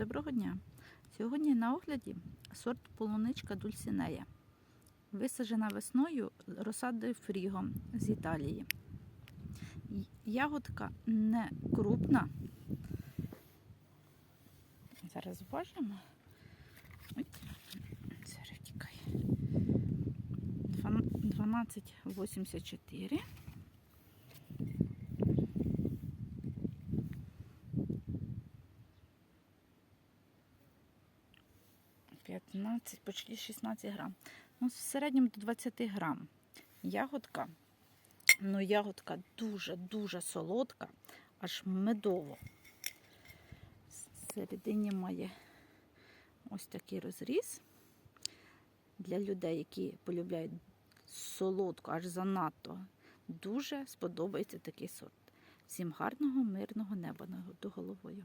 Доброго дня! Сьогодні на огляді сорт полуничка Дульсінея. Висаджена весною розсадою фрігом з Італії. Ягодка не крупна. Зараз важимо. Ой, зараз втікає. 12,84. П'ятнадцять, почти 16 грам. Ну, в середньому до 20 грам. Ягодка. Ну, ягодка дуже-дуже солодка, аж медово. Всередині має ось такий розріз. Для людей, які полюбляють солодку, аж занадто. Дуже сподобається такий сорт. Всім гарного, мирного неба над головою.